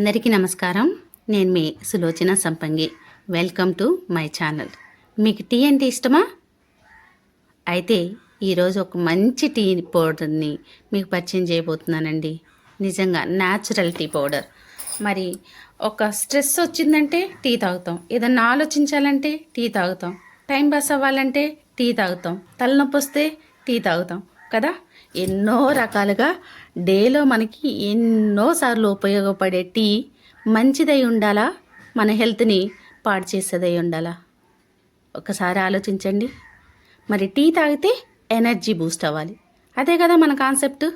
అందరికీ నమస్కారం. నేను మీ Sulochana Sampangi. Welcome to my channel. మీకు టీ అంటే ఇష్టమా? అయితే ఈరోజు ఒక మంచి టీ పౌడర్ని మీకు పరిచయం చేయబోతున్నానండి. నిజంగా న్యాచురల్ టీ పౌడర్. మరి ఒక స్ట్రెస్ వచ్చిందంటే టీ తాగుతాం. ఏదన్నా ఆలోచించాలంటే టీ తాగుతాం. టైం పాస్ అవ్వాలంటే టీ తాగుతాం. తలనొప్పి వస్తే టీ తాగుతాం. కదా? ఎన్నో రకాలుగా డేలో మనకి ఎన్నోసార్లు ఉపయోగపడే టీ మంచిదై ఉండాలా? మన హెల్త్ని పాడు చేసేదై ఉండాలా? ఒకసారి ఆలోచించండి. మరి టీ తాగితే ఎనర్జీ బూస్ట్ అవ్వాలి. అదే కదా మన కాన్సెప్ట్?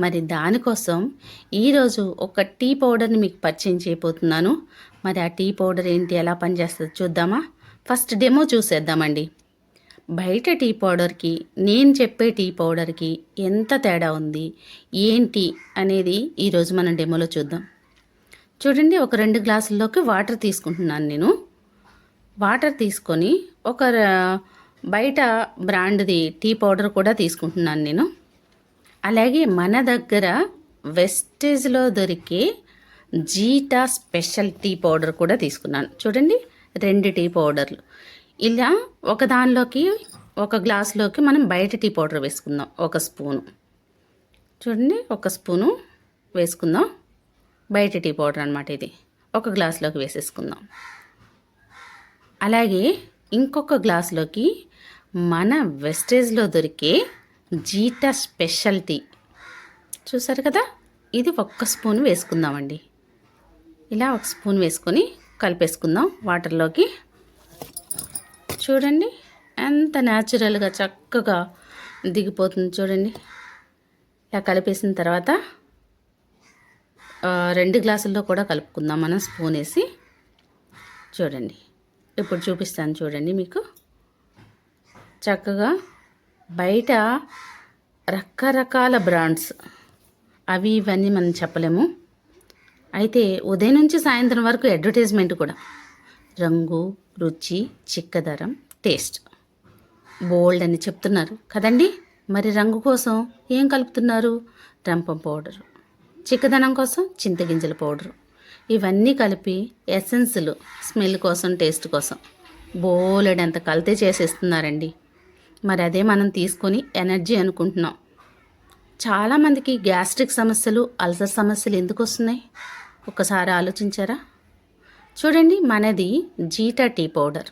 మరి దానికోసం ఈరోజు ఒక టీ పౌడర్ని మీకు పరిచయం చేయబోతున్నాను. మరి ఆ టీ పౌడర్ ఏంటి ఎలా పనిచేస్తుందో చూద్దామా? ఫస్ట్ డెమో చూసేద్దామండి. బయట టీ పౌడర్కి నేను చెప్పే టీ పౌడర్కి ఎంత తేడా ఉంది? ఏంటి? అనేది ఈరోజు మనం డెమోలో చూద్దాం. చూడండి ఒక రెండు గ్లాసుల్లోకి వాటర్ తీసుకుంటున్నాను నేను. వాటర్ తీసుకొని ఒక బయట బ్రాండ్ది టీ పౌడర్ కూడా తీసుకుంటున్నాను నేను. అలాగే మన దగ్గర వెస్టేజ్లో దొరికే జీటా స్పెషల్ టీ పౌడర్ కూడా తీసుకున్నాను. చూడండి రెండు టీ పౌడర్లు. ఇలా ఒక దానిలోకి ఒక గ్లాస్లోకి మనం బయట టీ పౌడర్ వేసుకుందాం. ఒక స్పూను. చూడండి ఒక స్పూను వేసుకుందాం. బయట టీ పౌడర్ అనమాట ఇది. ఒక గ్లాస్లోకి వేసేసుకుందాం. అలాగే ఇంకొక గ్లాస్లోకి మన వెస్టేజ్లో దొరికే జీటా స్పెషల్ టీ. చూసారు కదా? ఇది ఒక్క స్పూన్ వేసుకుందామండి. ఇలా ఒక స్పూన్ వేసుకొని కలిపేసుకుందాం వాటర్లోకి. చూడండి. ఎంత న్యాచురల్గా చక్కగా దిగిపోతుంది చూడండి. ఇలా కలిపేసిన తర్వాత రెండు గ్లాసుల్లో కూడా కలుపుకుందాం మనం స్పూన్ వేసి. చూడండి. ఇప్పుడు చూపిస్తాను చూడండి మీకు. చక్కగా బయట రకరకాల బ్రాండ్స్. అవి ఇవన్నీ మనం చెప్పలేము. అయితే ఉదయం నుంచి సాయంత్రం వరకు అడ్వర్టైజ్మెంట్ కూడా. రంగు రుచి చిక్కదరం టేస్ట్. బోల్డ్ అని చెప్తున్నారు. కదండి? మరి రంగు కోసం ఏం కలుపుతున్నారు? రంపం పౌడరు. చిక్కదనం కోసం చింతగింజల పౌడరు. ఇవన్నీ కలిపి ఎసెన్సులు స్మెల్ కోసం టేస్ట్ కోసం. బోలెడంత కల్తీ చేసేస్తున్నారండి. మరి అదే మనం తీసుకొని ఎనర్జీ అనుకుంటున్నాం. చాలామందికి గ్యాస్ట్రిక్ సమస్యలు అల్సర్ సమస్యలు ఎందుకు వస్తున్నాయి? ఒకసారి ఆలోచించారా? చూడండి మనది జీటా టీ పౌడర్.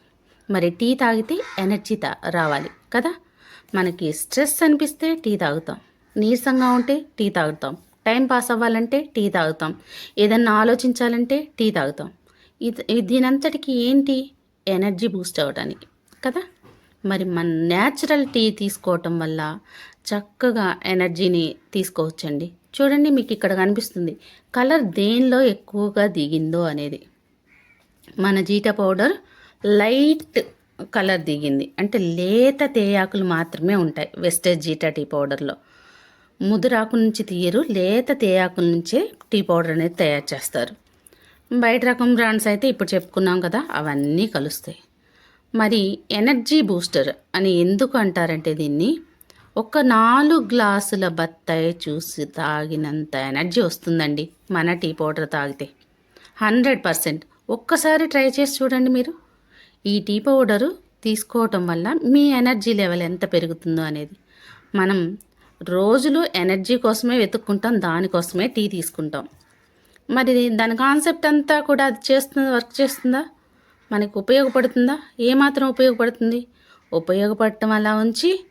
మరి టీ తాగితే ఎనర్జీ తా రావాలి కదా? మనకి స్ట్రెస్ అనిపిస్తే టీ తాగుతాం. నీరసంగా ఉంటే టీ తాగుతాం. టైం పాస్ అవ్వాలంటే టీ తాగుతాం. ఏదన్నా ఆలోచించాలంటే టీ తాగుతాం. ఇది దీనంతటికి ఏంటి? ఎనర్జీ బూస్ట్ అవ్వడానికి కదా? మరి మన న్యాచురల్ టీ తీసుకోవటం వల్ల చక్కగా ఎనర్జీని తీసుకోవచ్చండి. చూడండి మీకు ఇక్కడ కనిపిస్తుంది. కలర్ దేనిలో ఎక్కువగా దిగిందో అనేది. మన జీట పౌడర్ లైట్ కలర్ దిగింది. అంటే లేత తేయాకులు మాత్రమే ఉంటాయి వెస్టేజ్ జీటా టీ పౌడర్లో. ముదురాకు నుంచి తీయరు లేత తేయాకుల నుంచే టీ పౌడర్ అనేది తయారు చేస్తారు. బయట రకం బ్రాండ్స్ అయితే ఇప్పుడు చెప్పుకున్నాం కదా అవన్నీ కలుస్తాయి. మరి ఎనర్జీ బూస్టర్ అని ఎందుకు అంటారంటే దీన్ని ఒక నాలుగు గ్లాసుల బత్తాయి చూసి తాగినంత ఎనర్జీ వస్తుందండి మన టీ పౌడర్ తాగితే. Hundred percent. ఒక్కసారి ట్రై చేసి చూడండి మీరు. ఈ టీ పౌడరు తీసుకోవటం వల్ల మీ ఎనర్జీ లెవెల్ ఎంత పెరుగుతుందో అనేది. మనం రోజులు ఎనర్జీ కోసమే వెతుక్కుంటాం దానికోసమే టీ తీసుకుంటాం. మరి దాని కాన్సెప్ట్ అంతా కూడా అది చేస్తుందా వర్క్ చేస్తుందా? మనకు ఉపయోగపడుతుందా? ఏమాత్రం ఉపయోగపడుతుంది? ఉపయోగపడటం అలా ఉంచి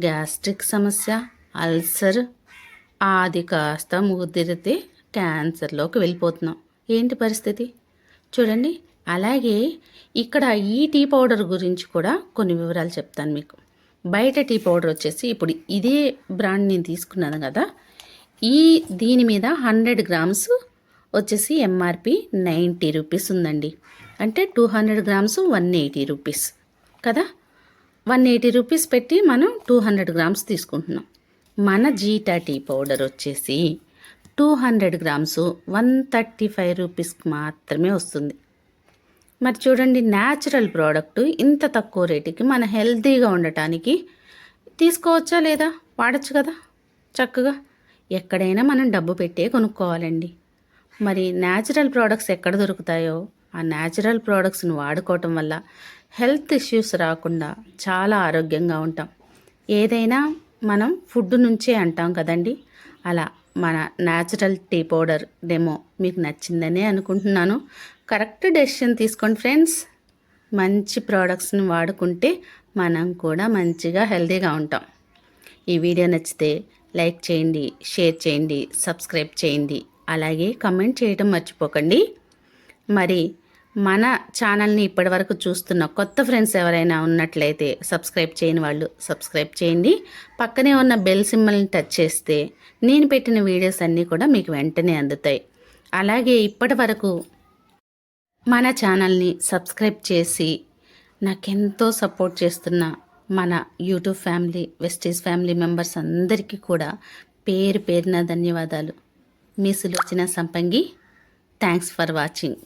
గ్యాస్ట్రిక్ సమస్య అల్సర్ అది కాస్త ముదిరితే క్యాన్సర్లోకి వెళ్ళిపోతున్నాం. ఏంటి పరిస్థితి? చూడండి అలాగే ఇక్కడ ఈ టీ పౌడర్ గురించి కూడా కొన్ని వివరాలు చెప్తాను మీకు. బయట టీ పౌడర్ వచ్చేసి ఇప్పుడు ఇదే బ్రాండ్ నేను తీసుకున్నాను కదా. ఈ దీని మీద హండ్రెడ్ గ్రామ్స్ వచ్చేసి ఎంఆర్పి నైంటీ రూపీస్ ఉందండి. అంటే two hundred grams one eighty rupees కదా. వన్ ఎయిటీ రూపీస్ పెట్టి మనం టూ హండ్రెడ్ గ్రామ్స్ తీసుకుంటున్నాం. మన జీటా టీ పౌడర్ వచ్చేసి two hundred grams one thirty five రూపీస్కి మాత్రమే వస్తుంది. మరి చూడండి న్యాచురల్ ప్రోడక్ట్ ఇంత తక్కువ రేటుకి మన హెల్తీగా ఉండటానికి తీసుకోవచ్చా లేదా? వాడచ్చు కదా చక్కగా. ఎక్కడైనా మనం డబ్బు పెట్టే కొనుక్కోవాలండి. మరి న్యాచురల్ ప్రోడక్ట్స్ ఎక్కడ దొరుకుతాయో ఆ న్యాచురల్ ప్రోడక్ట్స్ని వాడుకోవటం వల్ల హెల్త్ ఇష్యూస్ రాకుండా చాలా ఆరోగ్యంగా ఉంటాం. ఏదైనా మనం ఫుడ్ నుంచే అంటాం కదండి. అలా మన న్యాచురల్ టీ పౌడర్ డెమో మీకు నచ్చిందనే అనుకుంటున్నాను. కరెక్ట్ డెసిషన్ తీసుకోండి ఫ్రెండ్స్. మంచి ప్రోడక్ట్స్ని వాడుకుంటే మనం కూడా మంచిగా హెల్తీగా ఉంటాం. ఈ వీడియో నచ్చితే లైక్ చేయండి షేర్ చేయండి సబ్స్క్రైబ్ చేయండి. అలాగే కమెంట్ చేయడం మర్చిపోకండి. మరి మన ఛానల్ని ఇప్పటివరకు చూస్తున్న కొత్త ఫ్రెండ్స్ ఎవరైనా ఉన్నట్లయితే సబ్స్క్రైబ్ చేయని వాళ్ళు సబ్స్క్రైబ్ చేయండి. పక్కనే ఉన్న బెల్ సింబల్ని టచ్ చేస్తే నేను పెట్టిన వీడియోస్ అన్నీ కూడా మీకు వెంటనే అందుతాయి. అలాగే ఇప్పటి వరకు మన ఛానల్ని సబ్స్క్రైబ్ చేసి నాకెంతో సపోర్ట్ చేస్తున్న మన యూట్యూబ్ ఫ్యామిలీ వెస్టీస్ ఫ్యామిలీ మెంబర్స్ అందరికీ కూడా పేరు పేరున ధన్యవాదాలు. మీ Sulochana Sampangi thanks for watching